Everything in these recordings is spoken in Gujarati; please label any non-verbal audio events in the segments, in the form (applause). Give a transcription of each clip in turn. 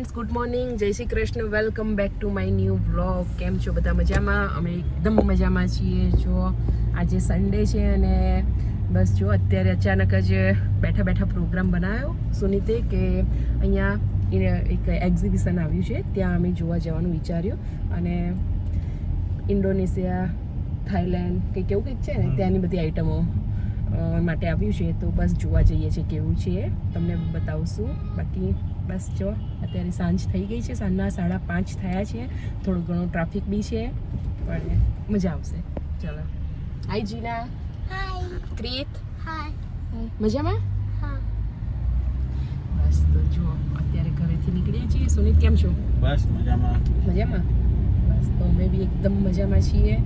Friends good morning Jai Shri Krishna. Welcome back to my new vlog કેમ છો? બધા મજામાં? અમે એકદમ મજામાં છીએ. જો આજે સન્ડે છે અને બસ જો અત્યારે અચાનક જ બેઠા બેઠા પ્રોગ્રામ બનાવ્યો સુનીતે કે અહીંયા એક એક્ઝિબિશન આવ્યું છે. ત્યાં અમે જોવા જવાનું વિચાર્યું અને ઇન્ડોનેશિયા થાઈલેન્ડ કે કેવું કંઈક છે ને ત્યાંની બધી આઈટમો માટે આવ્યું છે. તો બસ જોવા જઈએ છીએ કેવું છે. તમને બતાવશું. બાકી બસ જો અત્યારે સાંજ થઈ ગઈ છે સાંજના સાડા પાંચ થયા છે. થોડું ઘણું ટ્રાફિક બી છે પણ મજા આવશે. ચલો. હાય જીના હાય ક્રિત હાય મજામાં. બસ તો જો અત્યારે ઘરેથી નીકળીએ છીએ. સુનિત કેમ છો? બસ મજામાં. મજામાં? બસ તો અમે બી એકદમ મજામાં છીએ.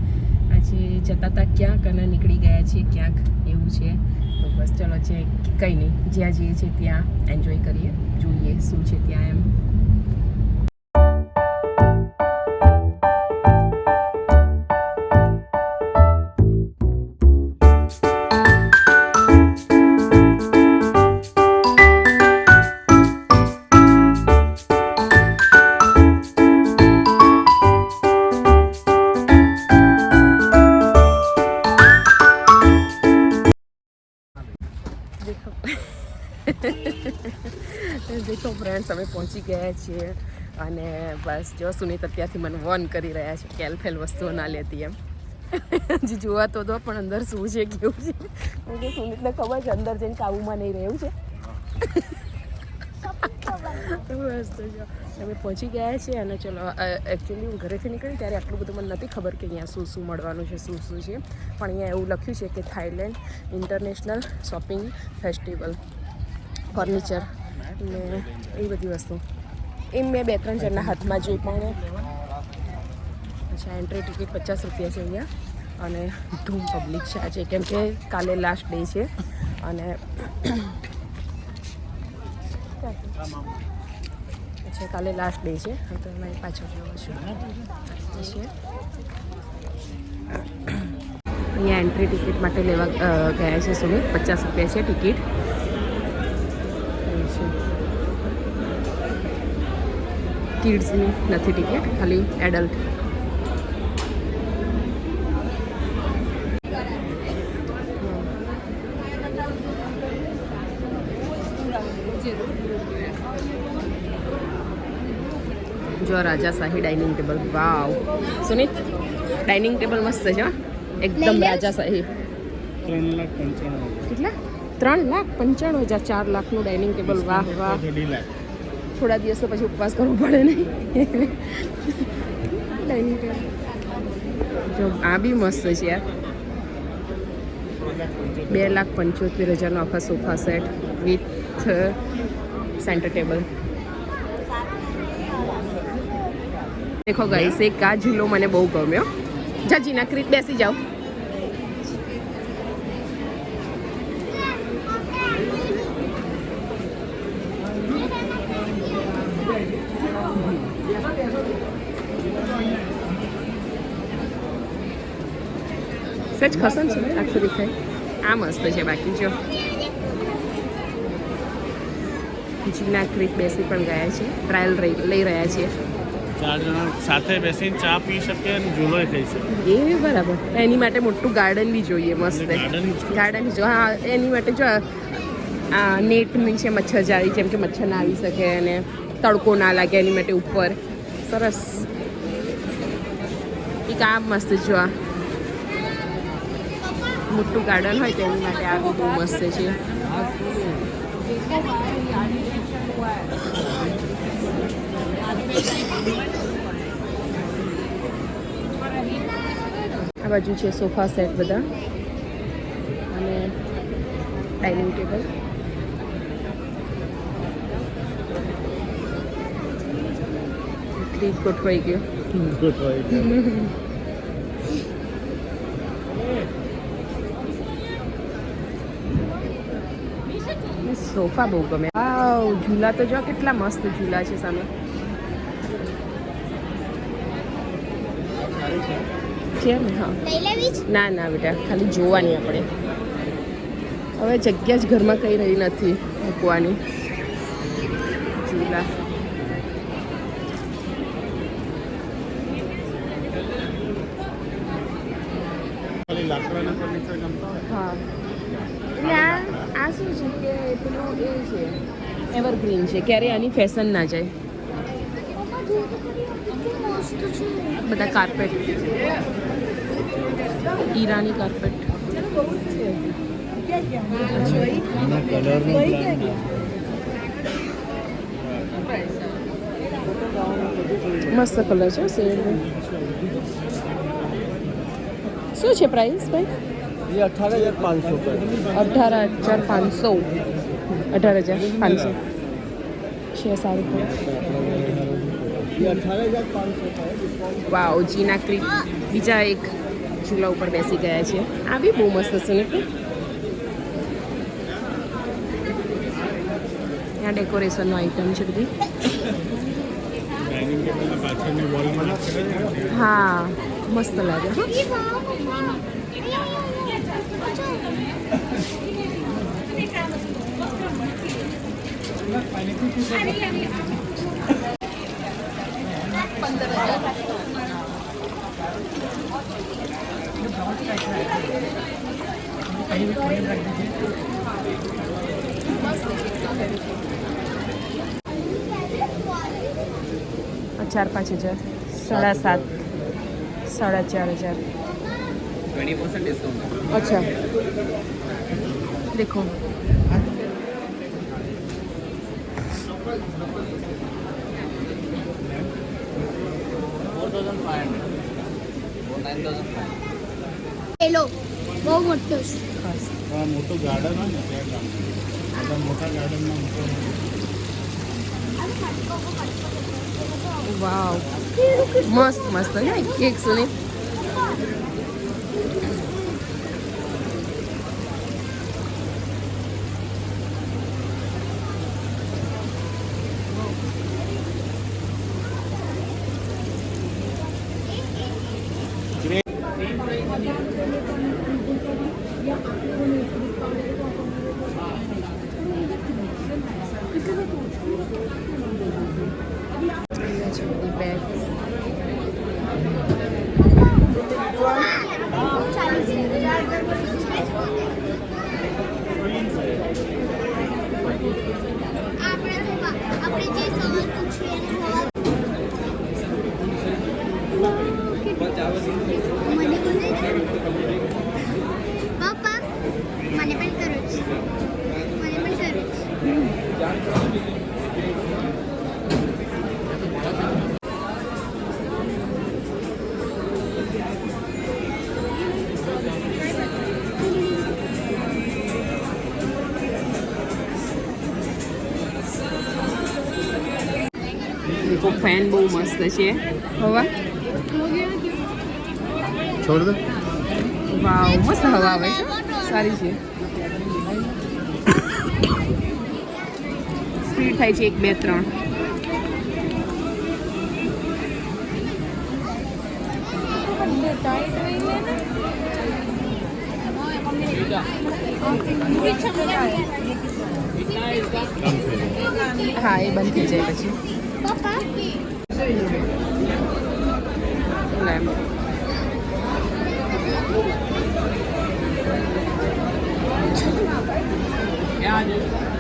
આજે જતા હતા ક્યાંક અને નીકળી ગયા છીએ ક્યાંક એવું છે. તો બસ ચલો જે કંઈ નહીં, જ્યાં જઈએ છીએ ત્યાં એન્જોય કરીએ, જોઈએ શું છે ત્યાં એમ. ગયા છીએ અને બસ જો સુનીત અત્યારથી મને વોર્ન કરી રહ્યા છે, કે એલફેલ વસ્તુઓ ના લેતી એમ. હજી જોવા તો દો પણ અંદર શું છે, કેવું છે. કે સુનીતને ખબર છે, અંદર જઈને કાબુમાં નહીં રહેવું છે. બસ જો, અમે પહોંચી ગયા છીએ અને ચલો એકચ્યુઅલી હું ઘરેથી નીકળી ત્યારે આટલું બધું મને નથી ખબર કે અહીંયા શું શું મળવાનું છે, શું શું છે. પણ અહીંયા એવું લખ્યું છે કે Thailand international shopping festival, furniture. ને એ બધી વસ્તુ. એમ મેં બે ત્રણ જણના હાથમાં જોઈ પણ અચ્છા એન્ટ્રી ટિકિટ પચાસ રૂપિયા છે અહીંયા. અને ધૂમ પબ્લિક છે આજે કેમ કે કાલે લાસ્ટ ડે છે. અને અચ્છા કાલે લાસ્ટ ડે છે. હું તો મારી પાછળ જવું છું. છે અહીંયા એન્ટ્રી ટિકિટ માટે લેવા ગયા છે સુમિત પચાસ રૂપિયા છે ટિકિટ છે. કિડ્સની નથી ટિકિટ ખાલી એડલ્ટ જો રાજાશાહી dining table wow Sunit dining table મસ્ત છે હો. એકદમ રાજાશાહી ત્રણ લાખ પંચાણું કેટલા? ત્રણ લાખ પંચાણું હજાર ચાર લાખનું ડાઇનિંગ ટેબલ, વાહ વાહ. થોડા દિવસો પછી ઉપવાસ કરવો પડે નહીં ડાઇનિંગ ટેબલ. જો, આ બી મસ્ત છે યાર. બે લાખ પંચોતેર હજારનો આખા sofa set with centre table. દેખો ગઈ એક આ ઝૂલો મને બહુ ગમ્યો. જા જીના ક્રીટ બેસી જાઓ. સચ ખસન છે આખું દેખાય આ મસ્ત છે બાકી જો જીના ક્રિક બેસી પણ ગયા છે ટ્રાયલ લઈ રહ્યા છીએ ચાર જણા સાથે બેસીને ચા પી શકે અને ઝૂલોય ખાઈ શકે એ બરાબર. એની માટે મોટું ગાર્ડન બી જોઈએ મસ્ત. જ. ગાર્ડન જો હા એની માટે જો આ નેટ છે મચ્છર જાળી જેમ કે મચ્છર ના આવી શકે અને તડકો ના લાગે એની માટે ઉપર. સરસ. એક આ મસ્ત જો આ. મોટું ગાર્ડન હોય તેની માટે આ બહુ મસ્ત છે. આ બાજુ છે સોફા સેટ બધા. અને ડાઇનિંગ ટેબલ ગોઠવાઈ ગયો. મને સોફા બહુ ગમે. વાવ ઝૂલા તો જો કેટલા મસ્ત ઝૂલા છે સામે. છે ને હા ના ના બેટા ખાલી જોવાની આપણે. હવે જગ્યા જ ઘરમાં કઈ રહી નથી મૂકવાની. ઝૂલા. છે ક્યારે આની ફેશન ના જાય બધા કાર્પેટ ઈરાની કાર્પેટ એના કલરનો મસ્ત કલર છે શેડ શું છે પ્રાઇસ ભાઈ ये अठारह हजार पाँच सौ का અઢાર હજાર પાંચસો અઢાર હજાર પાંચસો છે સારું ये अठारह हजार पाँच सौ का है डिस्काउंट વાવ જીના ક્રીક બીજા એક ચૂલા ઉપર બેસી ગયા છે આ બી બહુ મસ્ત છે ને ત્યાં ડેકોરેશનનો આઈટમ છે બધી ડાઇનિંગ ટેબલના પાછળની વોલમાં લખેલા છે ને, હા મસ્ત લાગે હા ચાર પાંચ હજાર સાડા સાત સાડા ચાર હજાર अच्छा देखो પેલો બહુ મોટો છે. આ મોટું ગાર્ડન હોય ને ત્યાં મોટા ગાર્ડનમાં મોટો વાવ મસ્ત મસ્ત કેક સુની ફેન બહુ મસ્ત છે હવા છોડ દે વાવ મસ્ત હવા આવે છે સારી છે સ્પીડ થાય છે એક બે ત્રણ હા એ બંધ થઈ જાય પછી પપ્પા લેમ્પ તો આ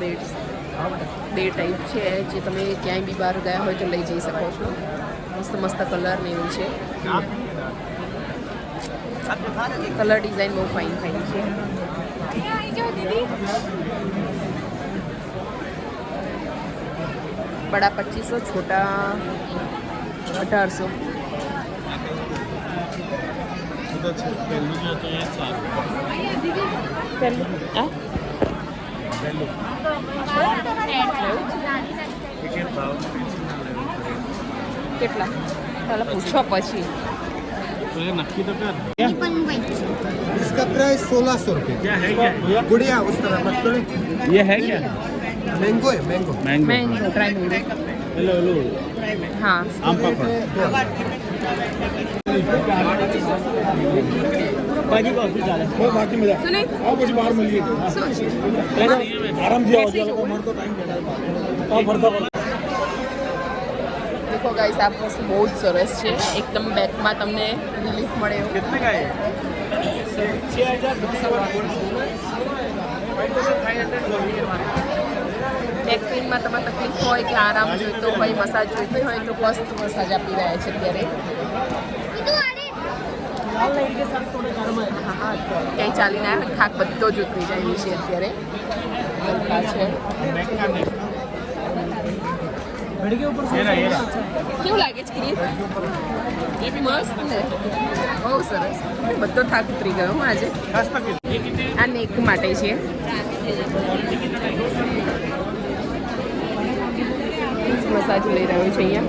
બેડ્સ બે ટાઈપ છે જે તમે ક્યાંય બી બહાર ગયા હોય તો લઈ જઈ શકો છો. મસ્ત મસ્ત કલર ને એવું છે. કલર ડિઝાઇન બહુ ફાઇન ફાઇન છે. બડા પચીસો છોટા અઢારસો. પહેલું જે હતું એ સારું પહેલું આ પહેલું ટિકિટ ભાવ કેટલા ચાલો પૂછો પછી તો એ નક્કી તો કર એ પણ ભાઈ इसका प्राइस सोलह सौ रुपये क्या है क्या गुड़िया उस तरह मत करो ये है क्या મેંગો હે mango mango mango try mango પેલો ઓલું હા બાકી બાકી ચાલે બહુ બાકી મજા આવો પછી બહાર મળીએ આરામથી આવજો લોકો મળતો ટાઈમ બેઠા ભરતા દેખો ગાઈસ આ વસ્તુ બહુ જ સરસ છે એકદમ બેકમાં તમને રિલીફ મળે એવું કેટલે ગાય 6500 બેક પેઇનમાં તમારે તકલીફ હોય કે આરામ જોઈતો હોય મસાજ જોઈતો હોય તો મસ્ત મસાજ આપી રહ્યા છે અત્યારે. ક્યાંય ચાલીને આવે થાક બધો જ ઉતરી જાય છે અત્યારે. કેવું લાગે છે ક્રિએટ? મસ્ત ને. સરસ. બધો થાક ઉતરી ગયો હું આજે. આ નેક માટે છે. મસાજ લઈ રહ્યો છે અહીંયા.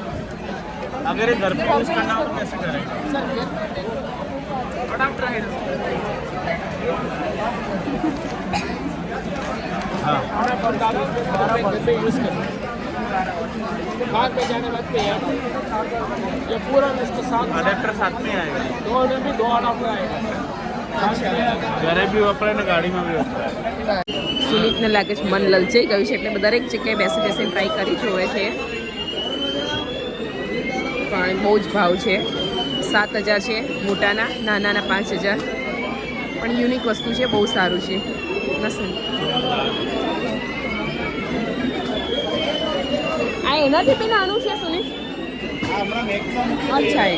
अगर ये घर पे यूज करना हो तो कैसे करेंगे हाँ ये पूरा इसके साथ अडेप्टर साथ में आएगा दो में भी दो अडाप्टर आएगा घरे भी वपराय ने गाड़ी में भी वपराय સુમિતને લાગે છે મન લલચાઈ ગયું છે એટલે દરેક જગ્યાએ બેસી બેસીને ટ્રાય કરી જોવે છે પણ બહુ જ ભાવ છે. સાત હજાર છે મોટાના, નાનાના પાંચ હજાર. પણ યુનિક વસ્તુ છે, બહુ સારું છે. નસુન આ એનાથી બી નાનું છે, સુનિલ? અચ્છા એ.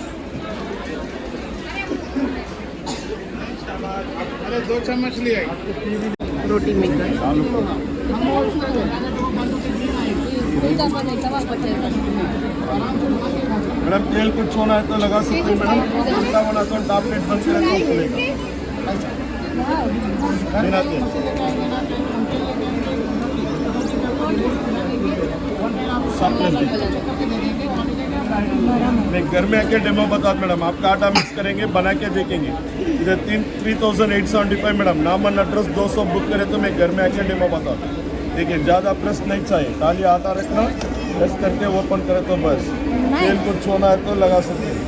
दो चम्मच रोटी मैडम तेल कुछ होना है तो लगा सकते मैडम। जितना बना तो डाप प्लेट बन सकते सब प्लेट मैं घर में आके डेमो बता मैडम आपका आटा मिक्स करेंगे बना के देखेंगे। इधर तीन three thousand eight seventy five madam नाम और एड्रेस दो सौ बुक करें तो मैं घर में आके डेमो बता देखिए ज़्यादा प्रेस नहीं चाहिए। खाली आटा रखना प्रेस करके ओपन करें तो बस। तेल कुछ होना है तो लगा सकते हैं।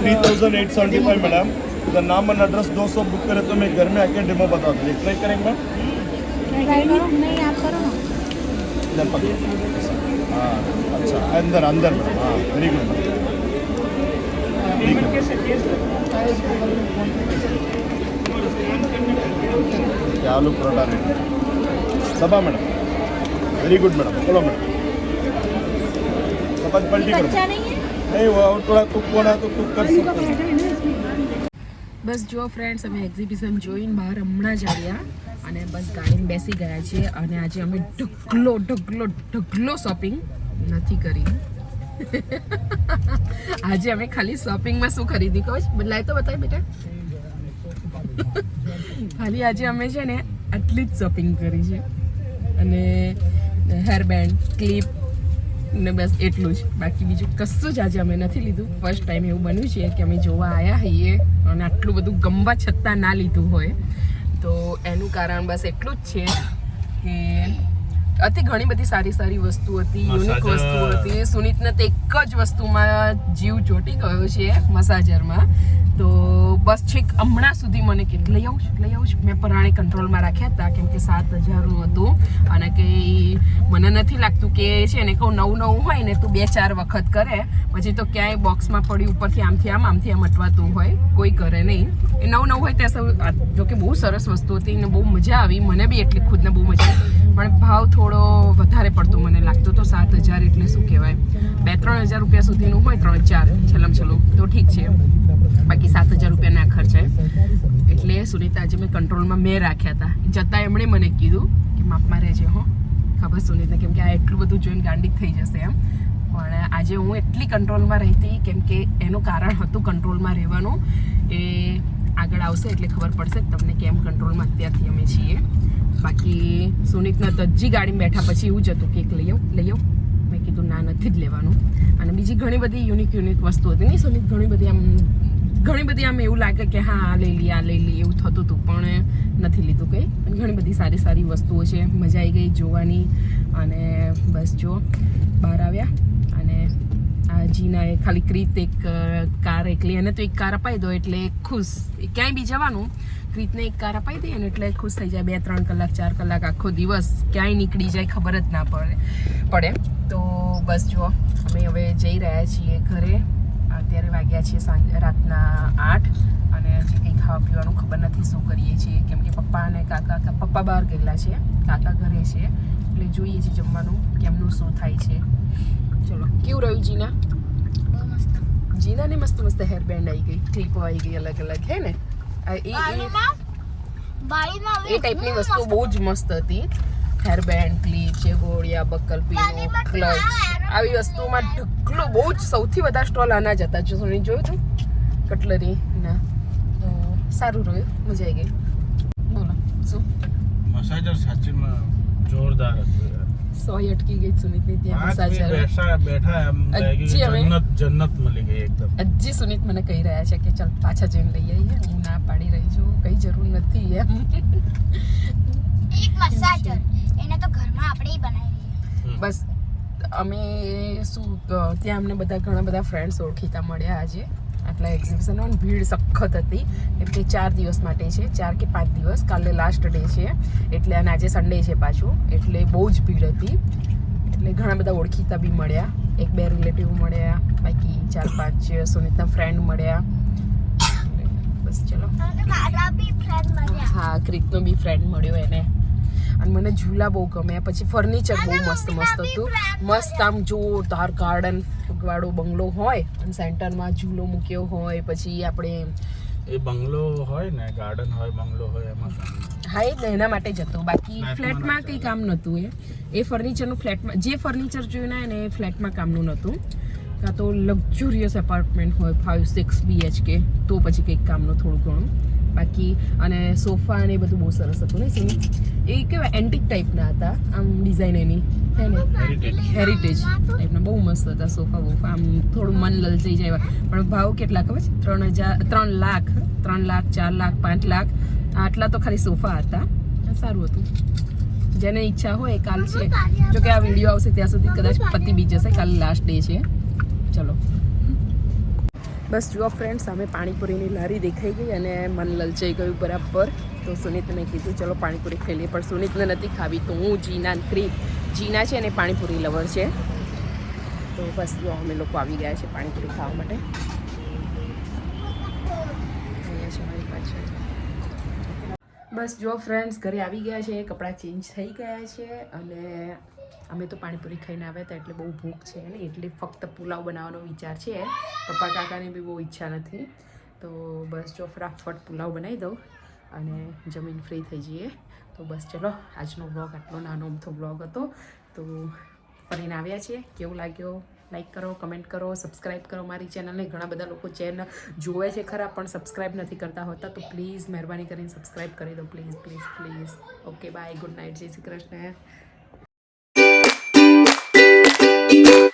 Three thousand eight seventy five madam इधर नाम और एड्रेस दो सौ बुक करे तो मैं घर में आके डेमो बता दूँ। ट्राई करेंगे मैम? हाँ अच्छा अंदर अंदर हाँ वेरी गुड ठीक है। आलू paratha ready Saba madam. Very good madam. बोलो मैडम। चपाती पलटी करो। नहीं वो थोड़ा कुक होना है तो कुक कर सकते हैं। બસ જો ફ્રેન્ડ્સ અમે એક્ઝિબિશન જોઈને બહાર હમણાં જ આવ્યા અને બસ ગાડીમાં બેસી ગયા છીએ અને આજે અમે ઢગલો ઢગલો ઢગલો શોપિંગ નથી કરી. (laughs) આજે અમે ખાલી શોપિંગમાં શું ખરીદી કહો? બદલાય તો બતાય બેટા. (laughs) ખાલી આજે અમે છે ને આટલી જ શોપિંગ કરી છે. અને હેરબેન્ડ ક્લિપ ને બસ એટલું જ. બાકી બીજું કશું જ આજે અમે નથી લીધું. ફર્સ્ટ ટાઈમ એવું બન્યું છે કે અમે જોવા આવ્યા હોઈએ અને આટલું બધું ગમવા છતાં ના લીધું હોય. તો એનું કારણ બસ એટલું જ છે કે અતિ ઘણી બધી સારી સારી વસ્તુ હતી યુનિક વસ્તુ હતી. સુનિતને તો એક જ વસ્તુમાં જીવ ચોટી ગયો છે મસાજરમાં. તો બસ છેક હમણાં સુધી મને કે લઈ આવું છું લઈ આવું છું. મેં પરાણે કંટ્રોલમાં રાખ્યા હતા, કેમ કે સાત હજારનું હતું. અને કે મને નથી લાગતું કે છે ને, કહું નવું નવું હોય ને, તો બે ચાર વખત કરે. પછી તો ક્યાંય બોક્સમાં પડી ઉપરથી આમથી આમ આમથી આમ અટવાતું હોય. કોઈ કરે નહીં. એ નવું નવું હોય ત્યાં સૌ જોકે બહુ સરસ વસ્તુ હતી ને બહુ મજા આવી. મને બી એટલી ખુદને બહુ મજા આવી. પણ ભાવ થોડો વધારે પડતો મને લાગતો તો સાત હજાર એટલે શું કહેવાય? બે, ત્રણ હજાર રૂપિયા સુધીનું હોય, ત્રણ, ચાર, છેલ્લમ, છેલ્લું, તો ઠીક છે. બાકી સાત હજાર રૂપિયા ના ખર્ચાય એટલે આજે મેં કંટ્રોલમાં મેં રાખ્યા હતા જતાં એમણે મને કીધું કે માપમાં રહેજે, હો. ખબર સુનિતા, કેમ કે આ એટલું બધું જોઈને ગાંડિક થઈ જશે એમ. પણ આજે હું એટલી કંટ્રોલમાં રહેતી, કેમ કે એનું કારણ હતું કંટ્રોલમાં રહેવાનું. એ આગળ આવશે એટલે ખબર પડશે તમને કેમ કંટ્રોલમાં અત્યારથી અમે છીએ. બાકી સુનિતના તજ્જી ગાડીમાં બેઠા પછી એવું જ હતું કે એક લઈ આવું લઈ આવું. મેં કીધું, ના, નથી જ લેવાનું. અને બીજી ઘણી બધી યુનિક યુનિક વસ્તુ હતી. નહીં, સુનિત, ઘણી બધી આમ, ઘણી બધી આમ એવું લાગે કે હા, આ લઈ લઈએ, આ લઈ લઈએ, એવું થતું હતું, પણ નથી લીધું કંઈ. ઘણી બધી સારી સારી વસ્તુઓ છે. મજા આવી ગઈ જોવાની. અને બસ જો, બહાર આવ્યા. જીનાએ ખાલી ક્રીત એક કાર એકલી. એને તો એક કાર અપાઈ દો એટલે ખુશ. ક્યાંય બી જવાનું ક્રીતને એક કાર અપાઈ દઈએ ને એટલે ખુશ થઈ જાય. બે, ત્રણ કલાક, ચાર કલાક, આખો દિવસ ક્યાંય નીકળી જાય ખબર જ ના પડે. પડે. તો બસ જુઓ, અમે હવે જઈ રહ્યા છીએ ઘરે. અત્યારે વાગ્યા છે સાંજ, રાતના આઠ. અને હજી કંઈ ખાવા પીવાનું ખબર નથી શું કરીએ છીએ. કેમ કે પપ્પા અને કાકા પપ્પા બહાર ગયેલા છે. કાકા ઘરે છે. એટલે જોઈએ છીએ જમવાનું, કેમનું શું થાય છે. ચલો કેવું રહ્યું જીના? બહુ મસ્ત. જીનાને મસ્ત મસ્ત હેર બેન્ડ આવી ગઈ ક્લિપો આવી ગઈ અલગ અલગ હે ને? આ એ- એ ટાઈપની વસ્તુ બહુ જ મસ્ત હતી. હેર બેન્ડ ક્લિપ છે ગોળિયા બક્કલ પીનો ક્લચ આવી વસ્તુમાં ઢગલો બહુ જ સૌથી વધારે સ્ટોલ આના જ હતા. જો સોની જોયું તું કટલરી ના તો સારું રહ્યું મજા આવી ગઈ. બોલો શું? મસાજર સાચીમાં જોરદાર હતું. સોય અટકી ગઈ સુનિતની ત્યાં મસાજ બેઠા બેઠા એમ જન્નત જન્નત મળી ગઈ એકદમ. અજી સુનિત મને કહી રહ્યા છે કે ચાલ પાછા જઈને લઈ આવીએ હું ના પાડી રહી છું કઈ જરૂર નથી એમ. એક મસાજર એને તો ઘરમાં આપણે બનાવી બસ અમે શું ત્યાં અમને બધા ઘણા બધા ફ્રેન્ડ્સ ઓળખીતા મળ્યા આજે. આટલા એક્ઝિબિશનમાં ભીડ સખત હતી. કેમ કે ચાર દિવસ માટે છે ચાર કે પાંચ દિવસ. કાલે લાસ્ટ ડે છે. એટલે અને આજે સન્ડે છે પાછું. એટલે બહુ જ ભીડ હતી. એટલે ઘણા બધા ઓળખીતા બી મળ્યા. એક બે રિલેટિવ મળ્યા. બાકી ચાર પાંચ સુનિતના ફ્રેન્ડ મળ્યા. બસ ચલો. હા ક્રિકનો બી ફ્રેન્ડ મળ્યો એને. અને મને ઝૂલા બહુ ગમે. પછી ફર્નિચર બહુ મસ્ત મસ્ત હતું. મસ્ત આમ જોરદાર ગાર્ડન વાળો બંગલો હોય અને સેન્ટરમાં ઝૂલો મૂક્યો હોય. પછી આપણે એ બંગલો હોય ને ગાર્ડન હોય બંગલો હોય એમાં હા એ એના માટે જતો બાકી ફ્લેટમાં કંઈ કામ નહોતું એ. એ ફર્નિચરનું ફ્લેટમાં જે ફર્નિચર જોયું ને એને એ ફ્લેટમાં કામનું નહોતું. કાં તો લક્ઝુરિયસ એપાર્ટમેન્ટ હોય ફાઇવ સિક્સ બીએચકે તો પછી કંઈક કામનું થોડું ઘણું. બાકી અને સોફા ને એ બધું બહુ સરસ હતું ને સિંહ એ કેવા એન્ટિક ટાઈપના હતા આમ ડિઝાઇન એની. હે ને. હેરિટેજ ટાઈપના બહુ મસ્ત હતા સોફા બોફા. આમ થોડું મન લલચાઈ જાય પણ ભાવ કેટલા ખબર છે? ત્રણ હજાર ત્રણ લાખ ત્રણ લાખ ચાર લાખ પાંચ લાખ. આટલા તો ખાલી સોફા હતા. સારું હતું. જેને ઈચ્છા હોય કાલ છે. જો કે આ વીડિયો આવશે ત્યાં સુધી કદાચ પતી બી જશે કાલ લાસ્ટ ડે છે. ચલો. બસ જુઓ ફ્રેન્ડ્સ અમે પાણીપુરીની લારી દેખાઈ ગઈ અને મન લલચાઈ ગયું બરાબર. તો સુનિતને કીધું, ચલો પાણીપુરી ખાઈ લઈએ. પણ સુનિતને નથી ખાવી, તો હું જીના ક્રીત જીના છે અને પાણીપુરી લવર છે. તો બસ જો અમે લોકો આવી ગયા છે પાણીપુરી ખાવા માટે. બસ જો ફ્રેન્ડ્સ ઘરે આવી ગયા છે, કપડાં ચેન્જ થઈ ગયા છે અને અમે તો પાણીપુરી ખાઈને આવ્યા હતા એટલે બહુ ભૂખ છે ને, એટલે ફક્ત પુલાવ બનાવવાનો વિચાર છે. પપ્પા કાકાની બી બહુ ઈચ્છા નથી. તો બસ જો ફટાફટ પુલાવ બનાવી દઉં અને જમીન ફ્રી થઈ જઈએ. તો બસ ચલો, આજનો બ્લોગ આટલો નાનો અમથો બ્લોગ હતો. તો ફરીને આવ્યા છીએ. કેવું લાગ્યો? લાઈક કરો કમેન્ટ કરો સબસ્ક્રાઈબ કરો મારી ચેનલને ઘણા બધા લોકો ચેનલ જોવે છે ખરા, પણ સબસ્ક્રાઈબ નથી કરતા હોતા. તો પ્લીઝ મહેરબાની કરીને સબસ્ક્રાઈબ કરી દો. Please please please okay bye good night Jai Shri Krishna. Thank you.